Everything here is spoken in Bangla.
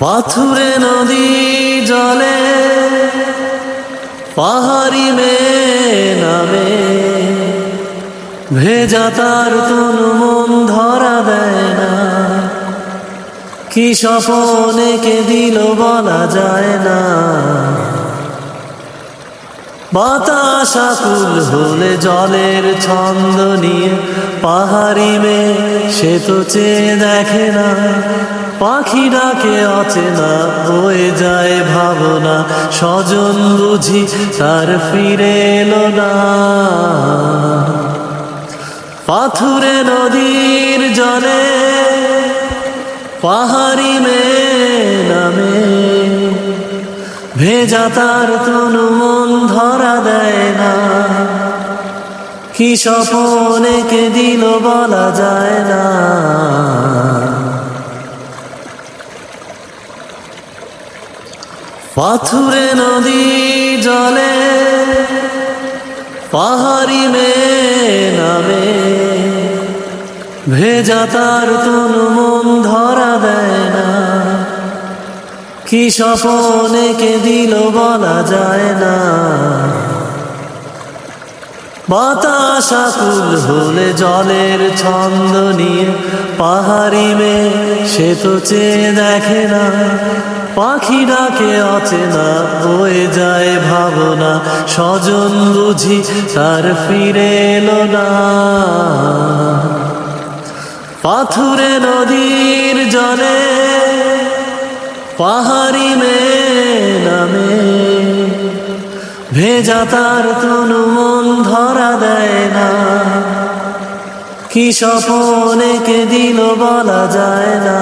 পাথুরে নদী জলে, পাহাড়ি মে নামে। ভেজা তার তনু মন ধরা দেয় না। কি স্বপনে কে দিল বলা যায় না। বাতাস আকুল হলে জলের ছন্দ নিয়ে পাহাড়ি মে সে তো চেয়ে দেখে না। পাখি ডাকে অচেনা হয়ে যায় ভাবনা, স্বজন বুঝি তার ফিরে এলো না। পাথুরে নদীর জলে, পাহাড়ি মে নামে, ভেজা তার তনু মন ধরা দেয় না। কি স্বপনে কে দিল বলা যায় না। পাথুরে নদী জলে, পাহাড়ি মে নামে। ভেজা তার তনু মন ধরা দেয় না। কি স্বপনে কে দিল বলা যায় না। বাতাস আকুল হলে জলের ছন্দ নিয়ে পাহাড়ি মে সে তো চেয়ে দেখে না। পাখি ডাকে অচেনা হয়ে যায় ভাবনা, স্বজন বুঝি তার ফিরে এলো না। পাথুরে নদীর জলে পাহাড়ি মে নামে, ভেজা তার তনু মন ধরা দেয় না। কি স্বপনে কে দিল বলা যায় না।